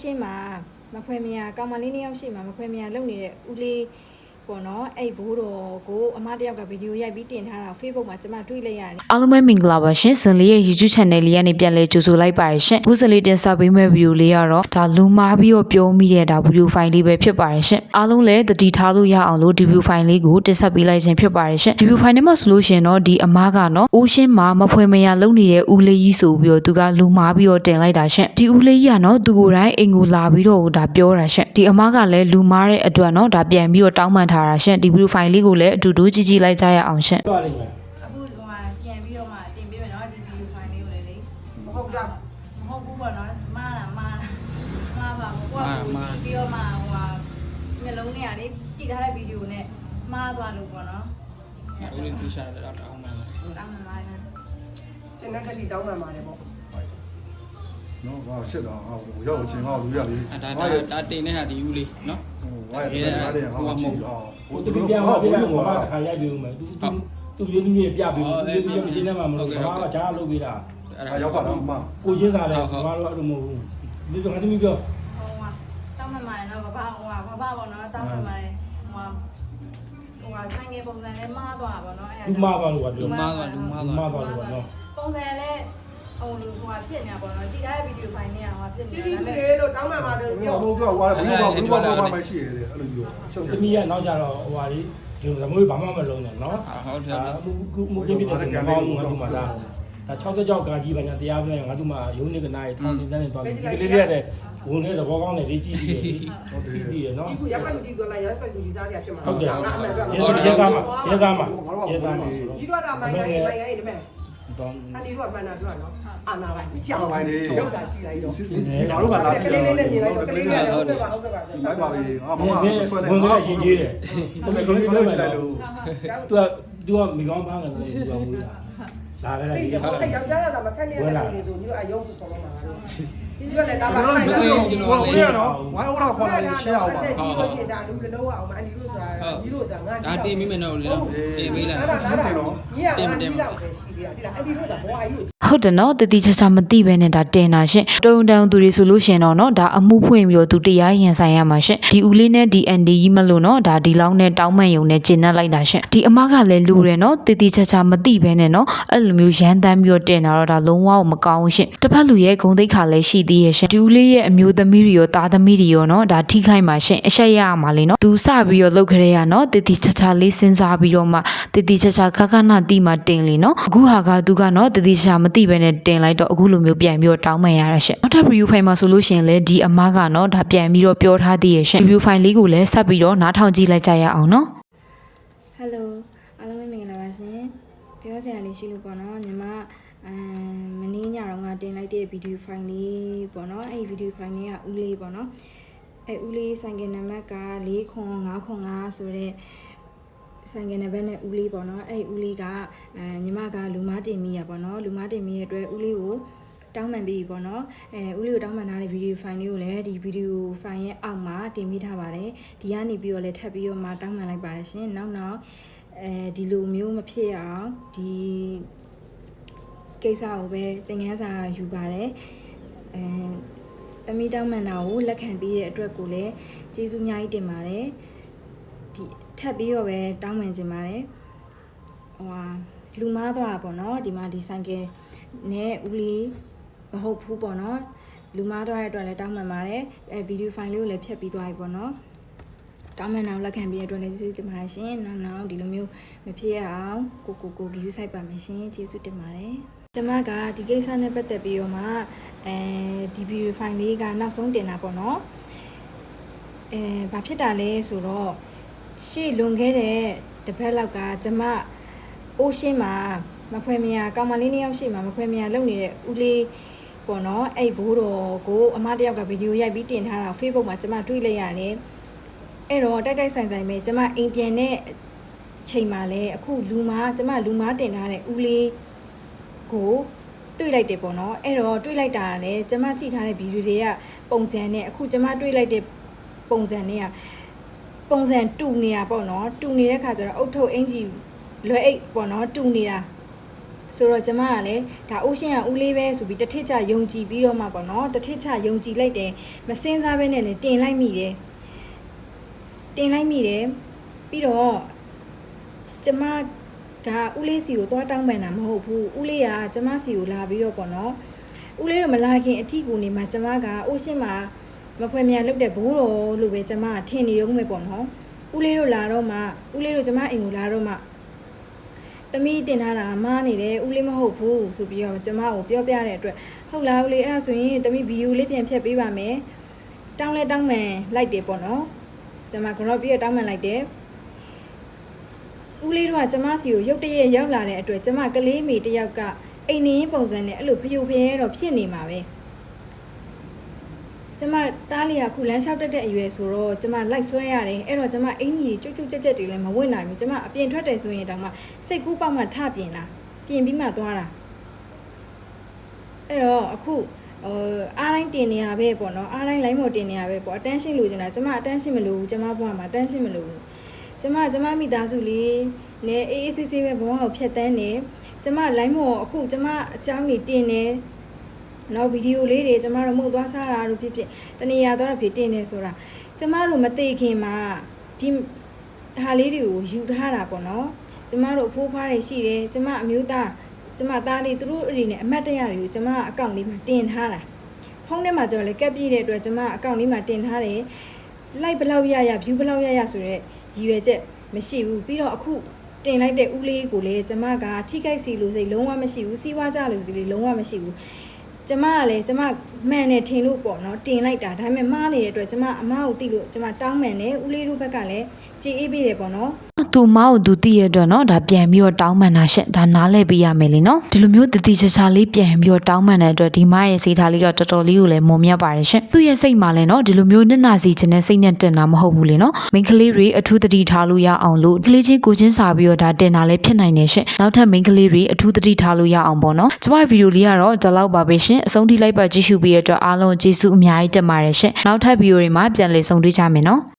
ရှင်းမှာမဖွဲမရကောင်မလေးနှစ်ယောက်ရှိမှာမဖွဲမရလုံနေတဲ့ဦးလေး ပေါ့နော်အဲ့ဘိုးတော်ကိုအမတယောက်ကဗီဒီယိုရိုက်ပြီးတင်ထားတာ Facebook မှာကျမတွေ့လိုက်ရတယ်အားလုံးပဲမင်္ဂလာပါရှင်ဇင်လေးရဲ့ YouTube channel လေးကနေပြန်လဲကြိုဆိုလိုက်ပါရရှင်အခုဇင်လေးတင်ဆက်ပေးမယ့် video လေးကတော့ဒါလူမားပြီးတော့ပြောမိတဲ့ဒါ video file လေးပဲဖြစ်ပါရရှင်အားလုံးလည်းတတိထားလို့ရအောင်လို့ဒီ video file လေးကိုတင်ဆက်ပေးလိုက်ခြင်းဖြစ်ပါရရှင်ဒီ video file နဲ့မှာဆိုလို့ရှင်တော့ဒီအမားကနော်အိုးရှင်းမှာမဖွယ်မရလုံနေတဲ့ဦးလေးကြီးဆိုပြီးတော့သူကလူမားပြီးတော့တင်လိုက်တာရှင်ဒီဦးလေးကြီးကနော်သူကိုယ်တိုင်အိမ်ကိုလာပြီးတော့ဒါပြောတာရှင်ဒီအမားကလည်းလူမားတဲ့အတွက်နော်ဒါပြန်ပြီးတော့တောင်းပန်ထားတာရှင်ဒီ video file လေးကိုလည်းအတူတူကြည့်ကြည့်လိုက်ကြရအောင်ရှင်သွားလိမ့်မယ်အခုဟိုပြန်ပြီးတော့မှတင်ပေးမယ်နော်ဒီဗီဒီယိုဖိုင်လေးကိုလေလေမဟုတ်တော့မဟုတ်ဘူးပေါ့နော်မားတာမားတာမားပါမဟုတ်ဘူးကြည့်ပြီးတော့မှဟိုဟာမျိုးလုံးနဲ့ကလေကြည့်ထားတဲ့ဗီဒီယိုနဲ့မားသွားလို့ပေါ့နော်ဦးလေးပြရှာတယ်တော့တောင်းမှန်းလားတောင်းမှမားတယ်ကျန်တဲ့ကလေးတောင်းမှန်ပါတယ်ပေါ့နော်ငါရှစ်တော့ငါရောက်အချင်းငါလူရလေးအဲဒါဒါဒါတင်တဲ့ဟာဒီဦးလေးနော် ဟိုဝါရတဲ့ငါတဲ့ငါကြည့်အောင်ဟိုသူပြန်သွားပြလိုက်ဘာမှတစ်ခါရိုက်ပြီးဦးမယ်သူသူသူမျိုးမျိုးပြပြီးသူမျိုးမျိုးမချင်းနဲ့မှမလို့ဘာမှကြားလုပ်ပြီးတာအဲ့ဒါအဲရောက်ပါတော့အမကိုချင်းစားတယ်ဘာလို့အဲ့လိုမဟုတ်ဘူးဒီကနေ့ပြောဟိုဟာတောင်းမှမာတယ်နော်ဘာဘာဟိုဟာဘာဘာပေါ့နော်တောင်းမှမာတယ်ဟိုဟာဟိုဟာဆိုင်ငယ်ပုံစံနဲ့မားသွားပါပေါ့နော်အဲ့လူမသွားလို့ပြောလူမားကလူမားလူမကသွားလို့ပြောပုံစံလည်း ဟိုလူဟိုဟာဖြစ်နေတာပေါ့နော်ကြည့်ထားတဲ့ဗီဒီယိုဖိုင်နဲ့ဟိုဟာဖြစ်နေကြီးတာကြီးဒါပေမဲ့လေးလို့တောင်းမှန်ပါတယ်ဘုပြောရားဘုရားဝါရဘူးဘာဘူးဘာဘာမရှိရတယ်အဲ့လိုမျိုးရှုပ်တတယ်မီးရဲ့နောက်ကြတော့ဟိုဟာလေးဒီသမွေးဘာမှမလုံးနဲ့နော်ဟုတ်တယ်ဒါမူမူကင်းပြတဲ့ကံကောင်းမှုငါတို့မှာဒါဒါ66ကြောက်ကကြီးပါညာတရားပြရင်ငါတို့မှာရုံးနေကနားထောင်းတင်တဲ့သွားပြီးဒီကလေးလေးရတဲ့ဝင်နေသဘောကောင်းတယ်လေးကြည့်ကြည့်ကြည့်ကြည့်ရနော်ဒီခုရပ်ကွက်လူကြီးကလည်းရပ်ကွက်လူကြီးစားစရာဖြစ်မှာဟုတ်တယ်ငါအမှန်ပြောရဲသားရဲသားမှာရဲသားမှာရဲသားမှာဒီတော့ကမိုင်းရိုင်းမိုင်းရိုင်းဒီမဲ့ တော့ အန်ဒီတို့ကမှန်တာပြောနော်အာနာပိုင်းကြောက်ပိုင်းရုပ်တာကြည့်လိုက်တော့ငါတို့ကလာကလေးလေးနဲ့မြင်လိုက်တော့ကလေးလေးလည်းဟုတ်တယ်ပါဟုတ်တယ်ပါလိုက်ပါပြီငါမမင်းမမင်းဝင်လာရင်ကြီးတယ်တမီးကလေးလောက်ကြည့်လိုက်လို့ သူကသူကမိကောင်းဖမ်းတယ်လို့ပြောမှုတာလာခဲ့တယ်ဒီဒီကကနေ့ယောက်ျားကမခက်နေတယ်နေဆိုညီတို့အယုံကိုခေါ်မှာပါ ဒီကလည်းဒါပါကျွန်လိုက်တော်တော့တို့ဟိုဘယ်နော်ဝိုင်းအော်တော့ခေါ်လာရှေ့အောင်ပါဒီလိုရှိတာလူလုံးအောင်အန်ဒီတို့ဆိုတာညီတို့ဆိုတာငါဒါတင်မိမယ်နော်လေတင်ပေးလိုက်အဲ့ဒါအဲ့ဒါညီကအန်ဒီတော့ပဲရှိသေးတယ်ဒီလားအန်ဒီတို့ကဘွားကြီး ဟုတ်တယ်နော်တတိချာချာမသိပဲနဲ့ဒါတင်တာရှင်တုံတုံသူတွေဆိုလို့ရှင်တော့နော်ဒါအမှုဖွင့်ပြီးတော့သူတရားရင်ဆိုင်ရမှာရှင်ဒီဦးလေးနဲ့ဒီအန်ဒီကြီးမလို့နော်ဒါဒီလောင်းနဲ့တောင်းမှန်ယုံနဲ့ကျင်နှက်လိုက်တာရှင်ဒီအမကလည်းလူတယ်နော်တတိချာချာမသိပဲနဲ့နော်အဲ့လိုမျိုးရမ်းတမ်းပြီးတော့တင်တာတော့ဒါလုံးဝမကောင်းဘူးရှင်တစ်ဖက်လူရဲ့ဂုံတိတ်ခါလည်းရှိသေးရဲ့ရှင်ဒီဦးလေးရဲ့အမျိုးသမီးတွေရောသားသမီးတွေရောနော်ဒါထိခိုက်မှာရှင်အဆက်ရရမှာလေနော်သူစပြီးတော့လုပ်ကြရရနော်တတိချာချာလေးစဉ်းစားပြီးတော့မှတတိချာချာခါခါနာတိမှတင်လေနော်အခုဟာကသူကနော်တတိချာမသိပဲနဲ့တင်လိုက်တော့အခုလိုမျိုးပြန်ပြီးတော့တောင်းပန်ရတာရှင်နောက်ထပ် review file မှာဆိုလို့ရှိရင်လည်းဒီအမားကနော်ဒါပြန်ပြီးတော့ပြောထားသေးရဲ့ရှင် review file လေးကိုလည်းဆက်ပြီးတော့နားထောင်ကြည့်လိုက်ကြရအောင်နော်ဟယ်လိုအားလုံးပဲမင်္ဂလာပါရှင်ပြောစရာလေးရှိလို့ပေါ့နော်ညီမအမ်မနေ့ညတော့ငါတင်လိုက်တဲ့ဗီဒီယိုဖိုင်လေးပေါ့နော်အဲ့ဒီဗီဒီယိုဖိုင်လေးကဦးလေးပေါ့နော်အဲ့ဦးလေးဆိုင်ကနံပါတ်က4ခွန်5ခွန်5ဆိုတော့ ဆိုင်ကနံပါတ်နဲ့ဦးလေးပေါ့နော်အဲ့ဦးလေးကအဲညီမကလူမတင်မိရပေါ့နော်လူမတင်မိရတဲ့အတွက်ဦးလေးကိုတောင်းပန်ပြီးပေါ့နော်အဲဦးလေးကိုတောင်းပန်ထားတဲ့ဗီဒီယိုဖိုင်လေးကိုလည်းဒီဗီဒီယိုဖိုင်ရဲ့အောက်မှာတင်ပေးထားပါတယ်ဒီကနေပြီးတော့လည်းထပ်ပြီးတော့မှတောင်းပန်လိုက်ပါတယ်ရှင်နောက်နောက်အဲဒီလိုမျိုးမဖြစ်အောင်ဒီကိစ္စကိုပဲသင်ခန်းစာယူပါတယ်အဲတမီတောင်းပန်တာကိုလက်ခံပြီးတဲ့အတွက်ကိုလည်းကျေးဇူးအများကြီးတင်ပါတယ်ဒီ ထပ်ပြီးတော့ပဲတောင်းပန်ခြင်းပါတယ်ဟိုဟာလူမားသွားတာပေါ့နော်ဒီမှာဒီဆိုင်ကယ်နဲ့ဦးလေးမဟုတ်ဘူးပေါ့နော်လူမားသွားတဲ့အတွက်လည်းတောင်းပန်ပါတယ်အဲဗီဒီယိုဖိုင်လေးကိုလည်းဖြတ်ပြီးသွားပြီပေါ့နော်တောင်းပန်တာကိုလက်ခံပြီးတဲ့အတွက်လည်းကျေးဇူးတင်ပါတယ်ရှင်နောက်နောက်ဒီလိုမျိုးမဖြစ်ရအောင်ကိုကိုကိုဂယူဆိုင်ပါမယ်ရှင်ကျေးဇူးတင်ပါတယ်ကျမကဒီကိစ္စနဲ့ပတ်သက်ပြီးတော့မှအဲဒီဗီဒီယိုဖိုင်လေးကနောက်ဆုံးတင်တာပေါ့နော်အဲဘာဖြစ်တာလဲဆိုတော့ ရှေ့လွန်ခဲ့တဲ့တစ်ပတ်လောက်ကကျမအိုးရှင်းမှာမဖွဲမရကောင်မလေးနှစ်ယောက်ရှေ့မှာမဖွဲမရလုံနေတဲ့ဦးလေးပေါ့နော်အဲ့ဘိုးတော်ကိုအမတယောက်ကဗီဒီယိုရိုက်ပြီးတင်ထားတာ Facebook မှာကျမတွေ့လိုက်ရတယ်အဲ့တော့တိုက်တိုက်ဆိုင်ဆိုင်ပဲကျမအိမ်ပြန်တဲ့ချိန်မှာလဲအခုလူမားကျမလူမားတင်ထားတဲ့ဦးလေးကိုတွေ့လိုက်တယ်ပေါ့နော်အဲ့တော့တွေ့လိုက်တာကလည်းကျမကြည့်ထားတဲ့ဗီဒီယိုတွေကပုံစံနဲ့အခုကျမတွေ့လိုက်တဲ့ပုံစံတွေက ပုံစံတူနေတာပေါ့နော်တူနေတဲ့ခါကျတော့အုတ်ထုတ်အင်ကြီးလွယ်အိတ်ပေါ့နော်တူနေတာဆိုတော့ကျမကလည်းဒါအိုရှင်ကဦးလေးပဲဆိုပြီးတစ်ထစ်ချယုံကြည်ပြီးတော့မှပေါ့နော်တစ်ထစ်ချယုံကြည်လိုက်တယ်မစင်စားဘဲနဲ့လည်းတင်လိုက်မိတယ်တင်လိုက်မိတယ်ပြီးတော့ကျမကဦးလေးစီကိုသွားတောင်းပန်တာမဟုတ်ဘူးဦးလေးကကျမစီကိုလာပြီးတော့ပေါ့နော်ဦးလေးတော့မလာခင်အထီကူနေမှာကျမကအိုရှင်မှာ မဖွယ်မြန်လုပ်တဲ့ဘိုးတော်လို့ပဲကျမကထင်နေရုံပဲပေါ့နော်ဦးလေးတို့လာတော့မှဦးလေးတို့ကျမအိမ်ကိုလာတော့မှသမီးတင်ထားတာမားနေတယ်ဦးလေးမဟုတ်ဘူးဆိုပြီးတော့ကျမကိုပြောပြတဲ့အတွက်ဟုတ်လားဦးလေးအဲ့ဒါဆိုရင်သမီးဗီဒီယိုလေးပြန်ဖြတ်ပေးပါမယ်တောင်းလဲတောင်းမှန်လိုက်တယ်ပေါ့နော်ကျမကတော့ပြီးတော့တောင်းမှန်လိုက်တယ်ဦးလေးတို့ကကျမစီကိုရုတ်တရက်ရောက်လာတဲ့အတွက်ကျမကလေးမေတစ်ယောက်ကအိမ်နေရင်ပုံစံနဲ့အဲ့လိုဖျို့ဖျဲတော့ဖြစ်နေမှာပဲ ကျမတားလေးကခုလမ်းလျှောက်တက်တဲ့အရွယ်ဆိုတော့ကျမလိုက်ဆွဲရတယ်အဲ့တော့ကျမအင်ကြီးတွေကျွတ်ကျွတ်ကြက်ကြက်တွေလည်းမဝင့်နိုင်ဘူးကျမအပြင်ထွက်တယ်ဆိုရင်တောင်မှစိတ်ကူးပေါက်မှထပြင်လာပြင်ပြီးမှသွားတာအဲ့တော့အခုဟိုအားတိုင်းတင်နေရပဲပေါ့နော်အားတိုင်း line မော်တင်နေရပဲပေါ့အတန်းရှင်းလို့ကျင်တာကျမအတန်းရှင်းမလို့ဘူးကျမဘွားမှာအတန်းရှင်းမလို့ဘူးကျမကျမမိသားစုလေးနဲ့အေးအေးဆေးဆေးပဲဘဝကိုဖြတ်တန်းနေကျမ line မော်အခုကျမအကြောင်းကြီးတင်နေ နောက်ဗီဒီယိုလေးတွေကျမတို့မှုတ်သွားစားတာတို့ဖြစ်ဖြစ်တနေရာသွားတာဖြစ်တင်နေဆိုတာကျမတို့မသိခင်မှာဒီဟာလေးတွေကိုယူထားတာပေါ့နော်ကျမတို့အဖိုးဖွားတွေရှိတယ်ကျမအမျိုးသားကျမသားလေးသူတို့အနေနဲ့အမတ်တရတွေကိုကျမအကောင့်လေးမှာတင်ထားတာဖုန်းထဲမှာကျတော့လေကက်ပြည့်တဲ့အတွက်ကျမအကောင့်လေးမှာတင်ထားတယ် like ဘယ်လောက်ရရ view ဘယ်လောက်ရရဆိုတော့ရည်ရွယ်ချက်မရှိဘူးပြီးတော့အခုတင်လိုက်တဲ့ဦးလေးကိုလည်းကျမကထိခိုက်စီလို့စိတ်လုံးဝမရှိဘူးစီးပွားကြလို့စီလေးလုံးဝမရှိဘူး ကျမကလည်းကျမမှန်တယ်ထင်လို့ပေါ့နော်တင်လိုက်တာဒါပေမဲ့မှားနေတဲ့အတွက်ကျမအမားကိုသိလို့ကျမတောင်းမှန်တယ်ဦးလေးတို့ဘက်ကလည်း ကြည်အေးပေးတယ်ပေါ့နော် သူမောက်သူတည့်ရအတွက်เนาะဒါပြန်ပြီးတော့တောင်းပန်တာရှင့်ဒါနားလဲပေးရမယ်လीเนาะဒီလိုမျိုးတတိချာချာလေးပြန်ပြီးတော့တောင်းပန်တဲ့အတွက်ဒီမရဲ့စိတ်ထားလေးကတော်တော်လေးကိုလည်းမုံမြတ်ပါတယ်ရှင့်သူ့ရဲ့စိတ်မှာလည်းเนาะဒီလိုမျိုးနှစ်နာစီခြင်းနဲ့စိတ်နဲ့တင်တာမဟုတ်ဘူးလေเนาะမိန်းကလေးတွေအထူးတတိထားလို့ရအောင်လို့ကလေးချင်းကိုချင်းစာပြီးတော့ဒါတင်တာလည်းဖြစ်နိုင်တယ်ရှင့်နောက်ထပ်မိန်းကလေးတွေအထူးတတိထားလို့ရအောင်ပေါ့เนาะကျမရဲ့ဗီဒီယိုလေးကတော့ဒီလောက်ပါပဲရှင်အဆုံးထိလိုက်ပါကြည့်ရှုပြီးရတဲ့အတွက်အားလုံးကျေးဇူးအများကြီးတင်ပါတယ်ရှင့်နောက်ထပ်ဗီဒီယိုတွေမှာပြန်လည်ဆုံတွေ့ကြမယ်เนาะ